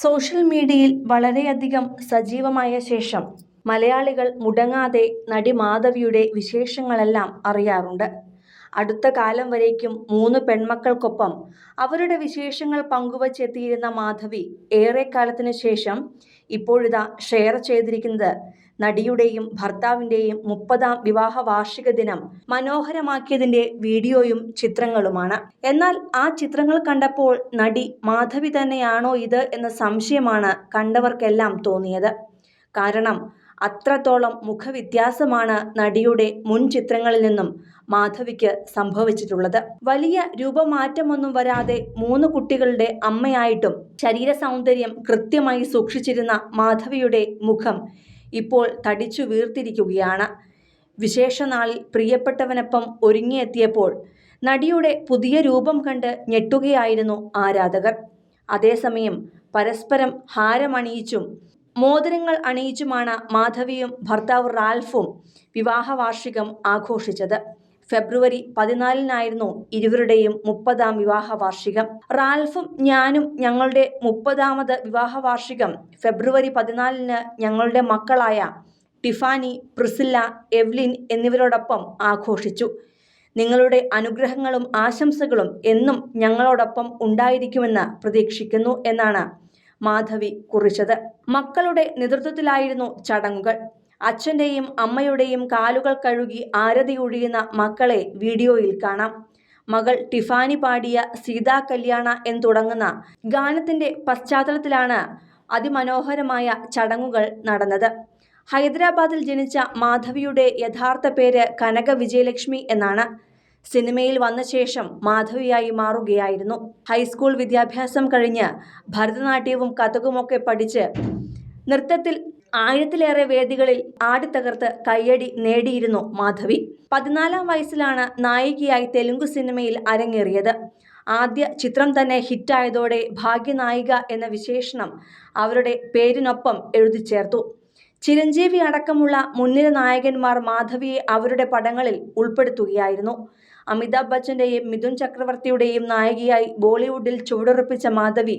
Social മീഡിയയിൽ വളരെയധികം സജീവമായ ശേഷം മലയാളികൾ മുടങ്ങാതെ നടി മാധവിയുടെ വിശേഷങ്ങളെല്ലാം അറിയാറുണ്ട്. അടുത്ത കാലം വരേക്കും മൂന്ന് പെൺമക്കൾക്കൊപ്പം അവരുടെ വിശേഷങ്ങൾ പങ്കുവച്ചെത്തിയിരുന്ന മാധവി ഏറെക്കാലത്തിനു ശേഷം ഇപ്പോഴിതാ ഷെയർ ചെയ്തിരിക്കുന്നത് നടിയുടെയും ഭർത്താവിന്റെയും മുപ്പതാം വിവാഹ വാർഷിക ദിനം മനോഹരമാക്കിയതിന്റെ വീഡിയോയും ചിത്രങ്ങളുമാണ്. എന്നാൽ ആ ചിത്രങ്ങൾ കണ്ടപ്പോൾ നടി മാധവി തന്നെയാണോ ഇത് എന്ന സംശയമാണ് കണ്ടവർക്കെല്ലാം തോന്നിയത്. കാരണം അത്രത്തോളം മുഖവ്യത്യാസമാണ് നടിയുടെ മുൻ ചിത്രങ്ങളിൽ നിന്നും മാധവിക്ക് സംഭവിച്ചിട്ടുള്ളത്. വലിയ രൂപമാറ്റമൊന്നും വരാതെ മൂന്ന് കുട്ടികളുടെ അമ്മയായിട്ടും ശരീര സൗന്ദര്യം കൃത്യമായി സൂക്ഷിച്ചിരുന്ന മാധവിയുടെ മുഖം ഇപ്പോൾ തടിച്ചു വീർത്തിരിക്കുകയാണ്. വിശേഷനാളിൽ പ്രിയപ്പെട്ടവനൊപ്പം ഒരുങ്ങിയെത്തിയപ്പോൾ നടിയുടെ പുതിയ രൂപം കണ്ട് ഞെട്ടുകയായിരുന്നു ആരാധകർ. അതേസമയം പരസ്പരം ഹാരമണിയിച്ചും മോതിരങ്ങൾ അണിയിച്ചുമാണ് മാധവിയും ഭർത്താവ് റാൽഫും വിവാഹവാർഷികം ആഘോഷിച്ചത്. ഫെബ്രുവരി പതിനാലിനായിരുന്നു ഇരുവരുടെയും മുപ്പതാം വിവാഹ വാർഷികം റാൽഫും ഞാനും ഞങ്ങളുടെ മുപ്പതാമത് വിവാഹ വാർഷികം ഫെബ്രുവരി പതിനാലിന് ഞങ്ങളുടെ മക്കളായ ടിഫാനി പ്രിസില്ല എവ്ലിൻ എന്നിവരോടൊപ്പം ആഘോഷിച്ചു. നിങ്ങളുടെ അനുഗ്രഹങ്ങളും ആശംസകളും എന്നും ഞങ്ങളോടൊപ്പം ഉണ്ടായിരിക്കുമെന്ന് പ്രതീക്ഷിക്കുന്നു എന്നാണ് മാധവി കുറിച്ചത്. മക്കളുടെ നേതൃത്വത്തിലായിരുന്നു ചടങ്ങുകൾ. അച്ഛന്റെയും അമ്മയുടെയും കാലുകൾ കഴുകി ആരതി ഒഴിയുന്ന മക്കളെ വീഡിയോയിൽ കാണാം. മകൾ ടിഫാനി പാടിയ സീതാ കല്യാണ എന്ന് തുടങ്ങുന്ന ഗാനത്തിന്റെ പശ്ചാത്തലത്തിലാണ് അതിമനോഹരമായ ചടങ്ങുകൾ നടന്നത്. ഹൈദരാബാദിൽ ജനിച്ച മാധവിയുടെ യഥാർത്ഥ പേര് കനക വിജയലക്ഷ്മി എന്നാണ്. സിനിമയിൽ വന്ന ശേഷം മാധവിയായി മാറുകയായിരുന്നു. ഹൈസ്കൂൾ വിദ്യാഭ്യാസം കഴിഞ്ഞ് ഭരതനാട്യവും കഥകുമൊക്കെ പഠിച്ച് നൃത്തത്തിൽ ആയിരത്തിലേറെ വേദികളിൽ ആടിത്തകർത്ത് കയ്യടി നേടിയിരുന്നു മാധവി. പതിനാലാം വയസ്സിലാണ് നായികയായി തെലുങ്ക് സിനിമയിൽ അരങ്ങേറിയത്. ആദ്യ ചിത്രം തന്നെ ഹിറ്റായതോടെ ഭാഗ്യനായിക എന്ന വിശേഷണം അവരുടെ പേരിനൊപ്പം എഴുതി ചേർത്തു. ചിരഞ്ജീവി അടക്കമുള്ള മുൻനിര നായകന്മാർ മാധവിയെ അവരുടെ പടങ്ങളിൽ ഉൾപ്പെടുത്തുകയായിരുന്നു. അമിതാഭ് ബച്ചന്റെയും മിഥുൻ ചക്രവർത്തിയുടെയും നായികയായി ബോളിവുഡിൽ ചുവടുറപ്പിച്ച മാധവി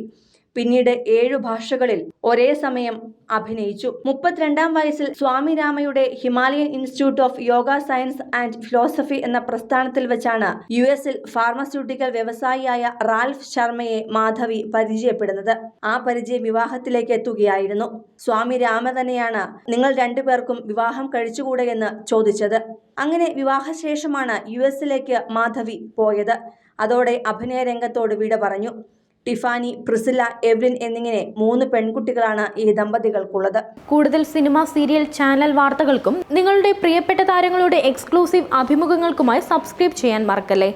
പിന്നീട് ഏഴു ഭാഷകളിൽ ഒരേ സമയം അഭിനയിച്ചു. മുപ്പത്തിരണ്ടാം വയസ്സിൽ Swami രാമയുടെ Himalayan Institute of Yoga Science and Philosophy എന്ന പ്രസ്ഥാനത്തിൽ വെച്ചാണ് യു എസിൽ ഫാർമസ്യൂട്ടിക്കൽ വ്യവസായിയായ റാൽഫ് ശർമ്മയെ മാധവി പരിചയപ്പെടുന്നത്. ആ പരിചയം വിവാഹത്തിലേക്ക് എത്തുകയായിരുന്നു. സ്വാമി രാമ തന്നെയാണ് നിങ്ങൾ രണ്ടുപേർക്കും വിവാഹം കഴിച്ചുകൂടെ എന്ന് ചോദിച്ചത്. അങ്ങനെ വിവാഹശേഷമാണ് യു എസിലേക്ക് മാധവി പോയത്. അതോടെ അഭിനയ രംഗത്തോട് വിട പറഞ്ഞു. ടിഫാനി പ്രിസില എവ്ലിൻ എന്നിങ്ങനെ മൂന്ന് പെൺകുട്ടികളാണ് ഈ ദമ്പതികൾക്കുള്ളത്. കൂടുതൽ സിനിമ സീരിയൽ ചാനൽ വാർത്തകൾക്കും നിങ്ങളുടെ പ്രിയപ്പെട്ട താരങ്ങളുടെ എക്സ്ക്ലൂസീവ് അഭിമുഖങ്ങൾക്കുമായി സബ്സ്ക്രൈബ് ചെയ്യാൻ മറക്കല്ലേ?